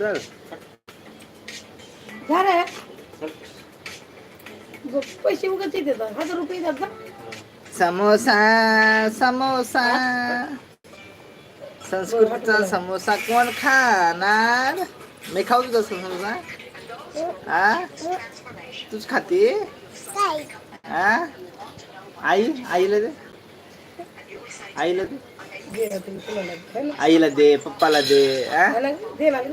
चल. झालं? पैसे उगाच हजार रुपये ना समोसा समोसा. संस्कृतीचा समोसा कोण खाणार? मी खाऊ तुझा समोसा. हा तूच खाते? हा आई आईला दे. आईला दे. आईला दे पप्पाला दे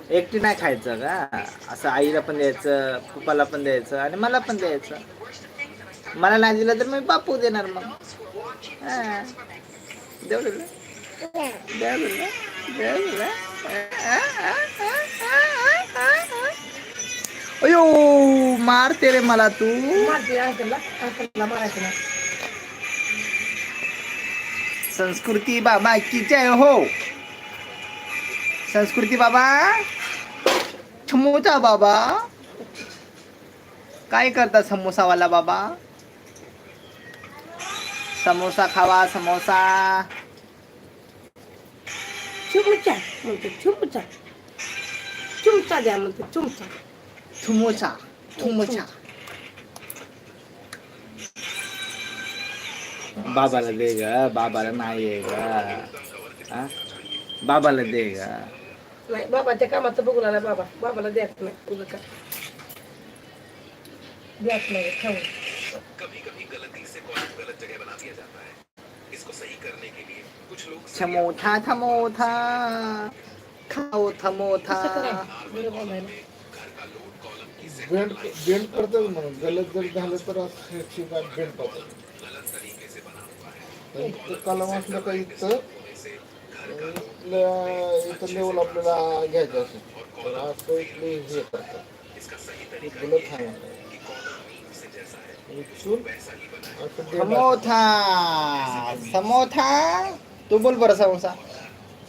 एकटी नाही खायचं का? असं आईला पण द्यायचं पप्पाला पण द्यायचं आणि मला पण द्यायचं. मला नाही दिलं तर मी बापू देणार मग. देऊ अयो मारते रे मला तू. मारते संस्कृती बाबा की जय हो? संस्कृती बाबा? समोसा बाबा? काय करता समोसावाला बाबा? समोसा खावा समोसा. चुमचा म्हणते चुमचा. चुमचा द्या म्हणते चुमचा. थुमोसा थुमोसा बाबाला दे ग बाबाला नाही आहे ग हा? बाबाला दे ग नाही बाबाच्या कामाचं बघून आला बाबा बाबाला द्यायचं नाही तुझं का। द्यायचं नाही खाऊ। थमोथा थमोथा खाओ थमोथा असं करा बरं बोलायला बेंड बेंड करतात म्हणून गलत जर झालं तर असं शिकाय बेंड करतात ते कलम असलं का इथं इथलं इथं लेवल आपल्याला घ्यायचं असेल. तर असं इथले हे करतात. ते गलत आहे समोथा समोथा. तू बोल बरं समोसा.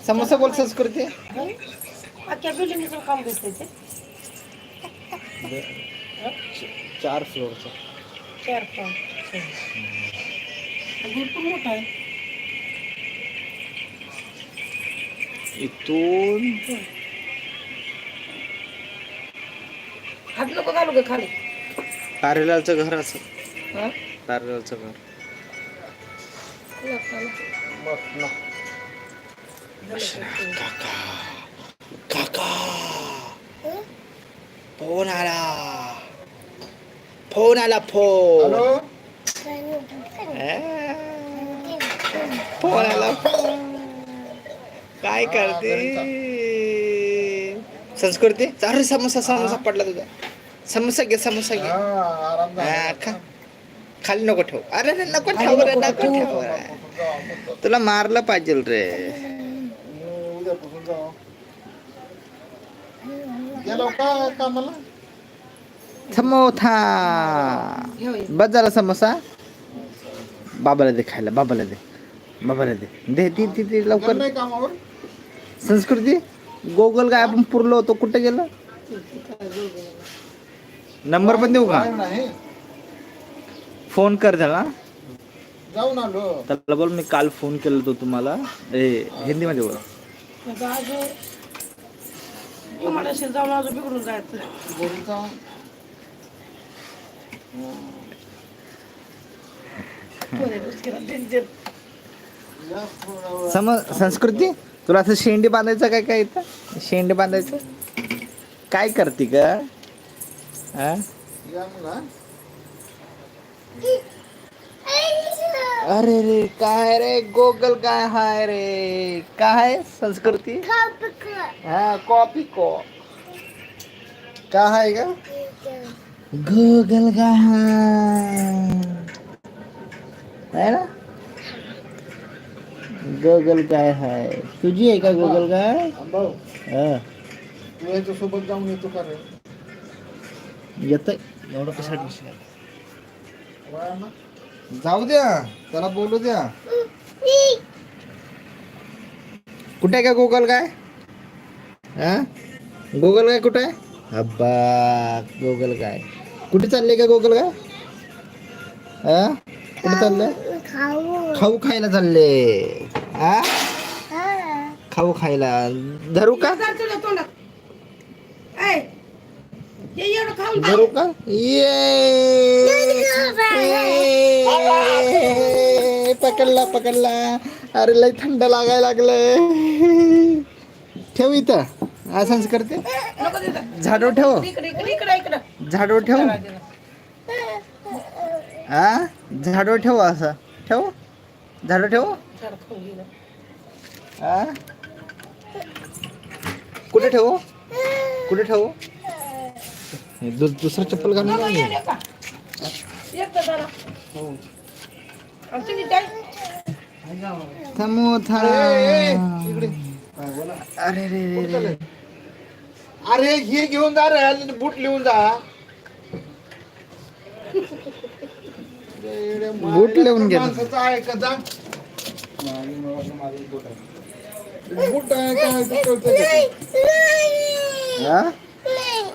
समोसा बोल संस्कृती. अख्ख्या बिल्डिंगचं काम ते. चार फ्लोअरचा. चार पाच भरपूर मोठा आहे. इथून? हात नको घालू का खाली. तारेलालचं घर असं. हा? तारेलालचं घर. मस्त ना. काका. फोन आला. फोन आला फोन. हॅलो? फोन आला काय करते? संस्कृती अरे समोसा समोसा पडला तुझा. समोसा घे समोसा घे. हा खा. खाली नको ठेव. अरे रे, नको ठेव रे नको ठेव. रे. तुला मारलं पाहिजे रे. समोथा. बस झाला समोसा. बाबाला दे खायला बाबाला दे बाबाला दे. दे ती ती ती गेलं लवकर संस्कृती गोगल काय आपण पुरलो होतो कुठे गेलं? नंबर पण देऊ का? फ़ोन कर त्याला. जाऊन आलो. त्याला बोल मी काल फ़ोन केला होतो तुम्हाला. ए बोल. आता आज टमाटाशी जाऊन आज बिघडून जायचं. समज सम संस्कृती? तुला असं शेंडी बांधायचं काय काय इथं? शेंडी बांधायचं? काय करते का अरे रे काय रे? गोगल काय हाय रे? काय संस्कृती? हा कॉपी. को काय आहे का गोगल काय हाय? है ना? गोगल काय हाय तुझी आहे का गोगल काय भाऊ हा तू सोबत जाऊन येतो का रे येतंय एवढं कशासाठी वळा ना. जाऊ द्या त्याला बोलू द्या. कुठे आहे का गुगल काय हा गुगल काय कुठे? अब्बा गुगल काय कुठे चालले का गुगल काय हा? कुठे चालले खाऊ. खायला चालले. हा. खाऊ खायला. धरू का? धरू का? ये. पकडला पकडला. अरे लय थंड लागायला लागलंय. ठेव इथं. असंच करते. झाडो ठेव. इकडे इकडे इकडे इकडं. झाडो ठेव. हा झाडो ठेव असं. ठेवू? झाडं ठेवू? कुठे ठेवू? कुठे ठेवू? दु- दुसरं चप्पल घालून आले. अरे रे रे रे. अरे हे घेऊन जा रे बूट लिहून जा. बूट लिहून घे. माणसाचं आहे का जा? बूट आहे? हा?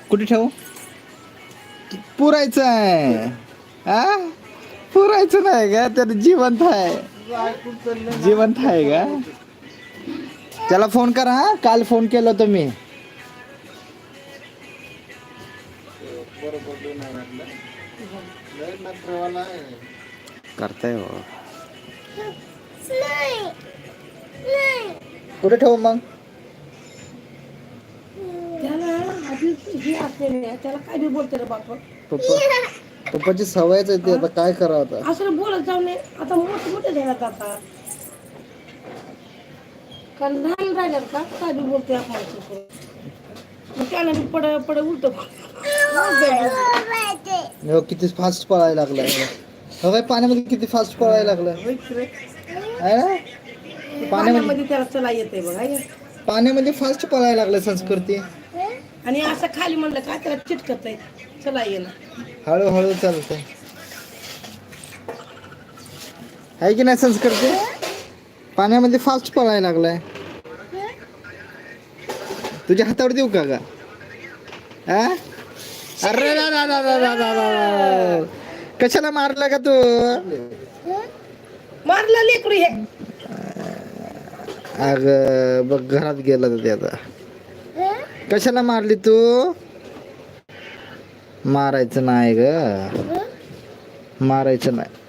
कुठे ठेवू? पुरायचं आहे. हा? पुरायचं नाही का? तर जिवंत आहे. जिवंत आहे का? त्याला फोन करा हा? काल फोन केला होता मी. करताय कुठे ठेवू मग? त्याला आधी असलेले आहे, त्याला काय बी बोलते रे बाप. पप्पा पप्पाची सवयच आहे ती आता काय करावं आता? असं बोलत जाऊ नये. आता मोठे मोठे झाल्यात आता कारण लहान राहिल्यात का? काय बी बोलते आपण. त्याला पड पड उलट हो किती फास्ट पळायला लागलाय. हो काय पाण्यामध्ये किती फास्ट पळायला लागलाय. आहे ना? पाण्यामध्ये त्याला चला येते बघ? पाण्यामध्ये फास्ट पळायला लागलाय संस्कृती. आणि असं खाली म्हणलं का त्याला चिटकत आहे चला ये ना. हळूहळू चालतंय. आहे की नाही संस्कृती? पाण्यामध्ये फास्ट पळायला लागलाय. तुझ्या हातावर देऊ का गा? अरे रा रा रा रा रा रा रा रा. कशाला मारला का तू? मारला लेकरू हे. अग बघ घरात गेला तर ते आता. कशाला मारली तू? मारायचं नाही ग. मारायचं नाही.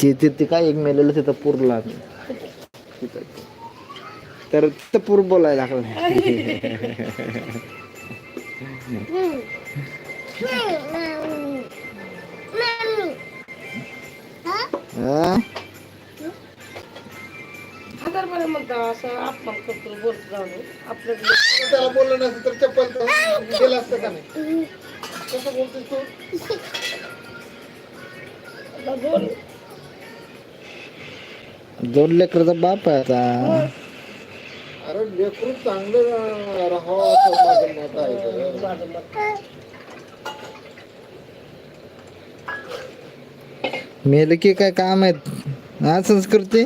ते ते ते काय एक मेलेलं तिथं पुरला तिथं. तर तिथं पूर बोलायला लागला त्याला बोललं नसतं तर चप्पल गेलं असतं का नाही कसं बोलतोस तू दोन लेकरचा बाप आहे आता. अरे लेकरू चांगलं राहावं असं माझं मत आहे माझं मत. मेलं की काय काम आहेत? हा संस्कृती?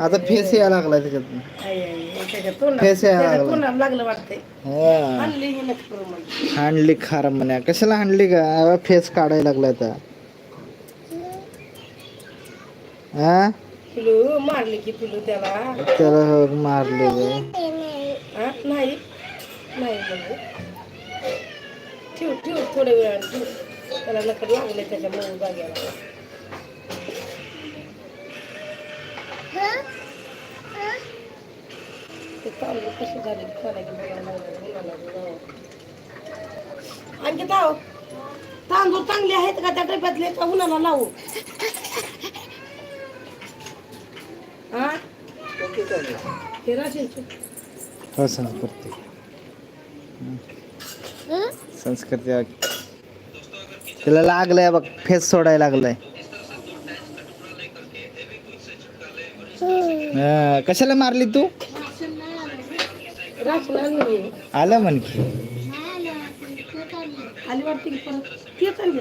आता फेस यायला लागलाय त्याच्यात. आई, आई, त्याच्या तोंडात- फेस यायला त्याच्या लागला. तोंडाला लागलं वाटतंय हा. आणली ही नका करू म्हणजे हाणली खार म्हण्या कशाला हाणली का फेस काढायला लागला आता. हा? पिलू मारली की पिलू त्याला. त्याला मारले ग. हा? नाही. नाही म्हणजे ठेव ठेव थोड्या वेळाने ठेव. त्याला नका लागले त्याच्या मऊ जाग्याला ते तांदूळ कसे झाले कोणाला बघायला लागलं, कोणाला बघावं. आणखी ताव तांदूळ चांगले आहेत का त्या डब्यातले? का उन्हाला लावू? हे संस्कृती संस्कृती त्याला लागलंय बघ फेस सोडायला लागलाय. कशाला मारली तू. आलं म्हण की. आली वाटते की परत तेच आणली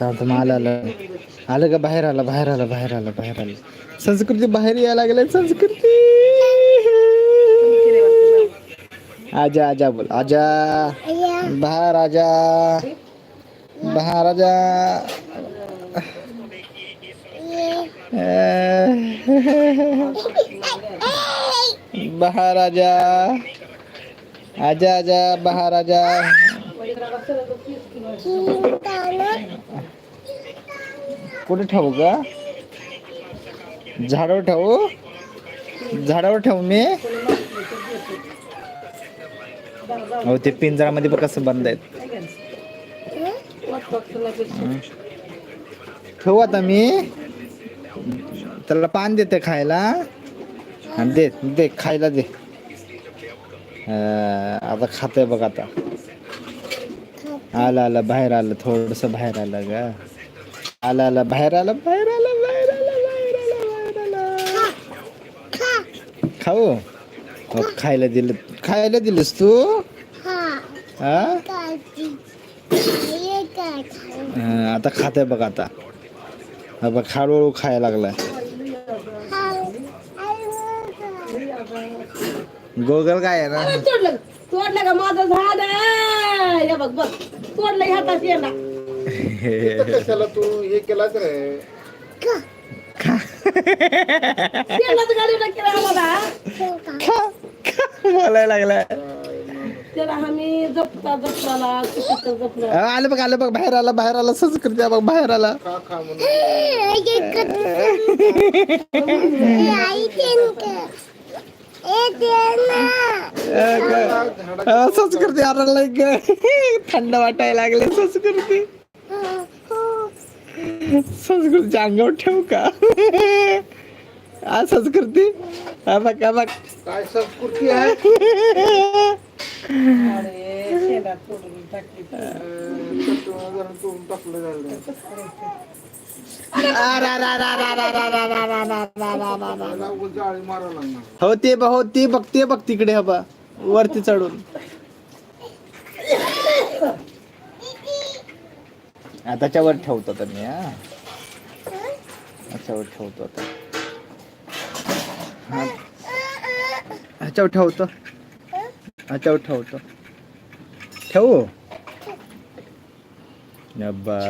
थांब आली आलं. आलं आलं का? बाहेर आला बाहेर आला बाहेर आला बाहेर आला. संस्कृती बाहेर यायला लागलाय संस्कृती! आजा आजा बोल. आजा. बाहेर आजा बाहेर आजा अं, बाहर आजा आजा आजा बाहर आजा कुठे ठेवू का झाडावर ठेवू? झाडावर ठेवू मी? हो ते पिंजरामध्ये बघ कसं बंद आहेत. ठेवू आता मी. त्याला पान देते खायला. आणि दे दे खायला दे. आता खाते बघ आता. आलं आलं बाहेर आलं थोडस बाहेर आलं ग. आलं आलं बाहेर आलं बाहेर आलं बाहेर आलं बाहेर आलं बाहेर आलं. खाऊ? हो, खायला दिलं खायला दिलंस तू? हा? हं, आता खाते बघ आता. बघ हळूहळू खायला लागलाय. गोगल काय आहे ना? तोडलं का? माझं झाड बघ बघ. तोडलं कशाला तू? हे केलाच रे. शेंडाच गाडीला केला आम्हाला. खा खा बोलायला लागलाय? त्याला आम्ही जपता जपताला किती जपलं. अं, आलं बघ आलं बघ बाहेर आला बाहेर आला संस्कृती आहे बघ बाहेर आला. खा खा म्हणून. अं, ग- अं, संस्कृती थंड वाटायला लागले संस्कृती संस्कृती अंगावर ठेव का? आ संस्कृती? अबाक अबाक काय संस्कृती आहे? हो ते बघ हो, ते बघ ते बघ तिकडे हबा. वरती चढून. हा, त्याच्यावर ठेवतो आता मी हा. त्याच्यावर ठेवतो आता. हा. ह्याच्यावर ठेवतो. ह्याच्यावर ठेवतो. ठेवू? या बघ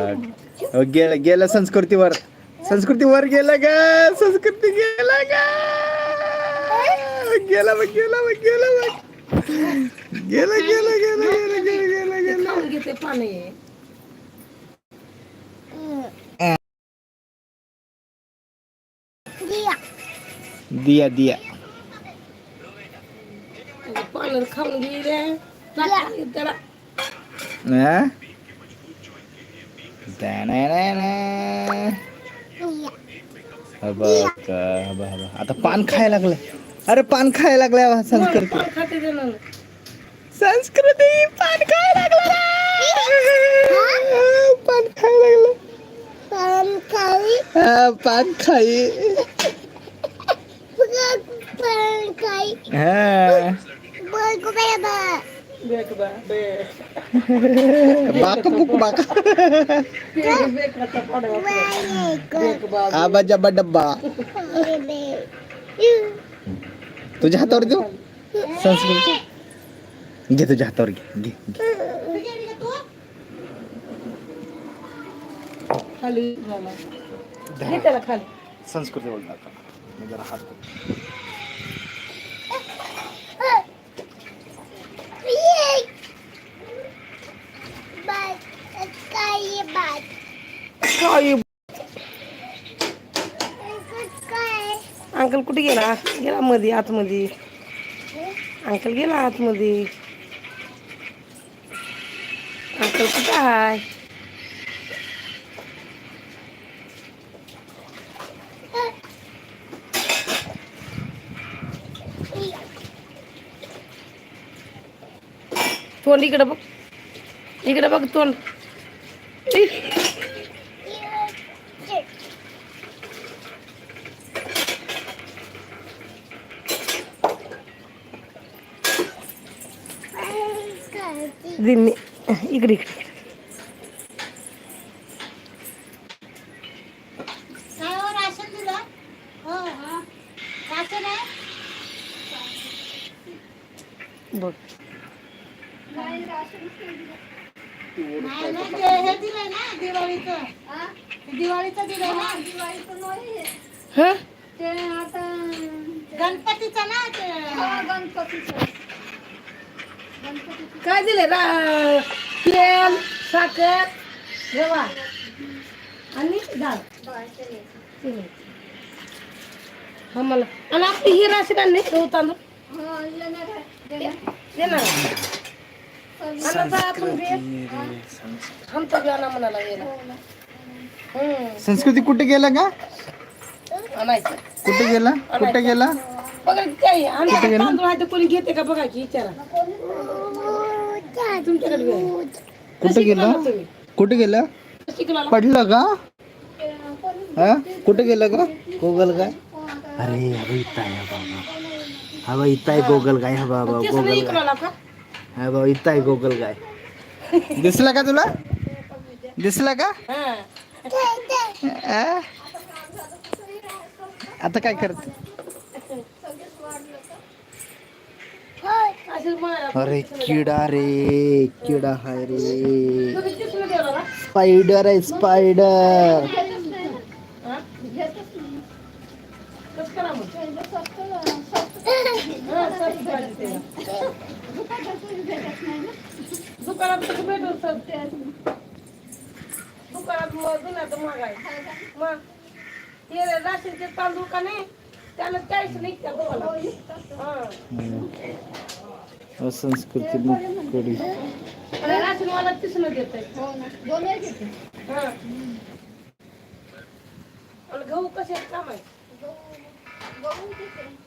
हो, गेलं गेलं संस्कृतीवर. संस्कृतीवर गेलं ग संस्कृती गेला ग. गेला बघ गेला बघ गेला बघ. गेलं गेलं गेलं गेलं गेलं गेला गेलं खाऊन घेते पाणी दिया दिया पाणी खाऊन गेले टाकली त्याला हा? Da-na-na-na. हा बघ, हा बघ, हा बघ. आता पान खायला लागलं अरे पान खायला लागलाय हा संस्कृती पान खाते ते ना संस्कृती पान खायला लागला पान खायला लागलं हा, पान खाई Ha. Buat ko kaya ba? Biar ke ba. Baka po ko baka. Aba jaba daba. तुझ्या हातावर देऊ संस्कृत घे तुझ्या हातावर घे घे खाली संस्कृती बोलतात जरा हात कुठे गेला? गेला मध्ये आतमध्ये अंकल गेला आतमध्ये अंकल कुठं आहे? तोंड इकडं बघ. इकडं बघ तोंड. इकडे इकडे. बघ. दिवाळीचं. दिवाळीचं दिलंय ना. हा ते आता गणपतीचा ना ते. हा, गणपतीचं. गणपतीचं. काय दिले रा तेल साखर रवा आणि डाळ. हा मला आणि आपली ही राशी आणली गहू तांदूळ. देणार. आमचा आणा म्हणाला गेला संस्कृती कुठे गेला का? कुठे गेला? कुठे गेला? बघा काय आमच्याकडे गेला? तांदूळ आहे कोणी घेते का? बघा की विचारा. तुमच्याकडे बी आहे. कुठे कशी गेला? किलोला तुम्ही? कुठे गेला? कशी किलोला? पडलं का? हा? कुठे गेलं का गोगल काय अरे अरे इथं आहे बाबा. हा बा इथं आहे गोगल काय हा बाबा गोगल का? हा बाबा इथं आहे गोगल काय दिसला का तुला? दिसला का? हा? आता काय करत? अरे किडा रे किडा हाय रे तुम्ही तिसरं देवला ना? स्पायडर आहे स्पायडर हा? कसं करा मग? पहिलं स्वस्त- स्वस्त- हा, स्वस्त पाहिजे त्याला. दुकानात कोणी भेटत नाही ना. दुकानात कसं भेटल सर दुकानात मग दुनियात महाग आहे मग ते राशनचे तांदूळ का नाही त्याला चाळीस निघत्या गव्हाला संस्कृती कडी आणि राशनवाला तिसरं देत हो. हा गहू कसे काम आहे. गहू- गहू घेते.